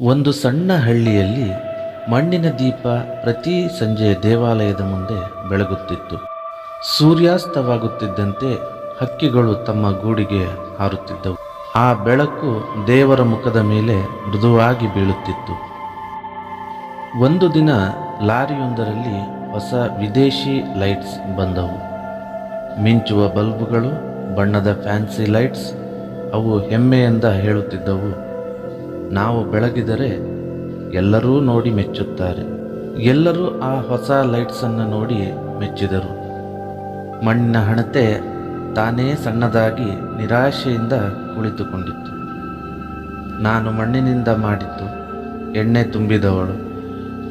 ಒಂದು ಸಣ್ಣ ಹಳ್ಳಿಯಲ್ಲಿ ಮಣ್ಣಿನ ದೀಪ ಪ್ರತಿ ಸಂಜೆ ದೇವಾಲಯದ ಮುಂದೆ ಬೆಳಗುತ್ತಿತ್ತು. ಸೂರ್ಯಾಸ್ತವಾಗುತ್ತಿದ್ದಂತೆ ಹಕ್ಕಿಗಳು ತಮ್ಮ ಗೂಡಿಗೆ ಹಾರುತ್ತಿದ್ದವು. ಆ ಬೆಳಕು ದೇವರ ಮುಖದ ಮೇಲೆ ಮೃದುವಾಗಿ ಬೀಳುತ್ತಿತ್ತು. ಒಂದು ದಿನ ಲಾರಿಯೊಂದರಲ್ಲಿ ಹೊಸ ವಿದೇಶಿ ಲೈಟ್ಸ್ ಬಂದವು. ಮಿಂಚುವ ಬಲ್ಬುಗಳು, ಬಣ್ಣದ ಫ್ಯಾನ್ಸಿ ಲೈಟ್ಸ್, ಅವು ಹೆಮ್ಮೆಯಿಂದ ಹೇಳುತ್ತಿದ್ದವು. ನಾವು ಬೆಳಗಿದರೆ ಎಲ್ಲರೂ ನೋಡಿ ಮೆಚ್ಚುತ್ತಾರೆ. ಎಲ್ಲರೂ ಆ ಹೊಸ ಲೈಟ್ಸನ್ನು ನೋಡಿ ಮೆಚ್ಚಿದರು. ಮಣ್ಣಿನ ಹಣತೆ ತಾನೇ ಸಣ್ಣದಾಗಿ ನಿರಾಶೆಯಿಂದ ಕುಳಿತುಕೊಂಡಿತ್ತು. ನಾನು ಮಣ್ಣಿನಿಂದ ಮಾಡಿದ್ದು ಎಣ್ಣೆ ತುಂಬಿದವಳು,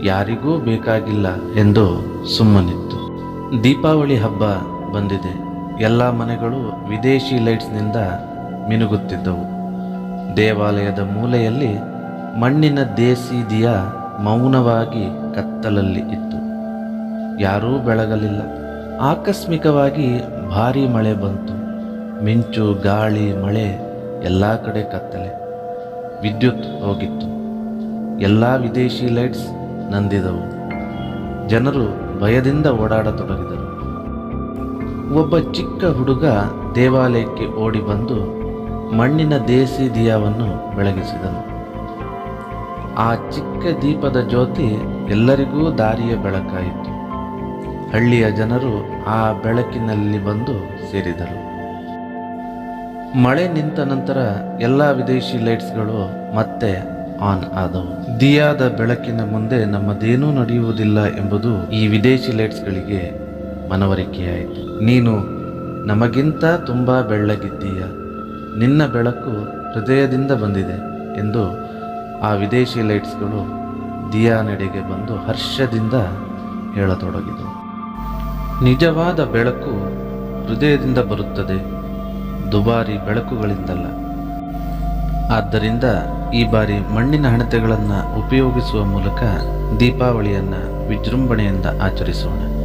ಯಾರಿಗೂ ಬೇಕಾಗಿಲ್ಲ ಎಂದು ಸುಮ್ಮನಿತ್ತು. ದೀಪಾವಳಿ ಹಬ್ಬ ಬಂದಿದೆ. ಎಲ್ಲ ಮನೆಗಳು ವಿದೇಶಿ ಲೈಟ್ಸ್ನಿಂದ ಮಿನುಗುತ್ತಿದ್ದವು. ದೇವಾಲಯದ ಮೂಲೆಯಲ್ಲಿ ಮಣ್ಣಿನ ದೇಸೀದಿಯ ಮೌನವಾಗಿ ಕತ್ತಲಲ್ಲಿ ಇತ್ತು. ಯಾರೂ ಬೆಳಗಲಿಲ್ಲ. ಆಕಸ್ಮಿಕವಾಗಿ ಭಾರಿ ಮಳೆ ಬಂತು. ಮಿಂಚು, ಗಾಳಿ, ಮಳೆ ಎಲ್ಲ ಕಡೆ ಕತ್ತಲೆ. ವಿದ್ಯುತ್ ಹೋಗಿತ್ತು. ಎಲ್ಲ ವಿದೇಶಿ ಲೈಟ್ಸ್ ನಂದಿದವು. ಜನರು ಭಯದಿಂದ ಓಡಾಡತೊಡಗಿದರು. ಒಬ್ಬ ಚಿಕ್ಕ ಹುಡುಗ ದೇವಾಲಯಕ್ಕೆ ಓಡಿ ಬಂದು ಮಣ್ಣಿನ ದೇಸಿ ದಿಯಾವನ್ನು ಬೆಳಗಿಸಿದನು. ಆ ಚಿಕ್ಕ ದೀಪದ ಜ್ಯೋತಿ ಎಲ್ಲರಿಗೂ ದಾರಿಯ ಬೆಳಕಾಯಿತು. ಹಳ್ಳಿಯ ಜನರು ಆ ಬೆಳಕಿನಲ್ಲಿ ಬಂದು ಸೇರಿದರು. ಮಳೆ ನಿಂತ ನಂತರ ಎಲ್ಲ ವಿದೇಶಿ ಲೈಟ್ಸ್ಗಳು ಮತ್ತೆ ಆನ್ ಆದವು. ದಿಯಾದ ಬೆಳಕಿನ ಮುಂದೆ ನಮ್ಮದೇನೂ ನಡೆಯುವುದಿಲ್ಲ ಎಂಬುದು ಈ ವಿದೇಶಿ ಲೈಟ್ಸ್ಗಳಿಗೆ ಮನವರಿಕೆಯಾಯಿತು. ನೀನು ನಮಗಿಂತ ತುಂಬ ಬೆಳ್ಳಗಿದ್ದೀಯ? ನಿನ್ನ ಬೆಳಕು ಹೃದಯದಿಂದ ಬಂದಿದೆ ಎಂದು ಆ ವಿದೇಶಿ ಲೈಟ್ಸ್ಗಳು ದಿಯಾ ನಡೆಗೆ ಬಂದು ಹರ್ಷದಿಂದ ಹೇಳತೊಡಗಿದವು. ನಿಜವಾದ ಬೆಳಕು ಹೃದಯದಿಂದ ಬರುತ್ತದೆ, ದುಬಾರಿ ಬೆಳಕುಗಳಿಂದಲ್ಲ. ಆದ್ದರಿಂದ ಈ ಬಾರಿ ಮಣ್ಣಿನ ಹಣತೆಗಳನ್ನು ಉಪಯೋಗಿಸುವ ಮೂಲಕ ದೀಪಾವಳಿಯನ್ನು ವಿಜೃಂಭಣೆಯಿಂದ ಆಚರಿಸೋಣ.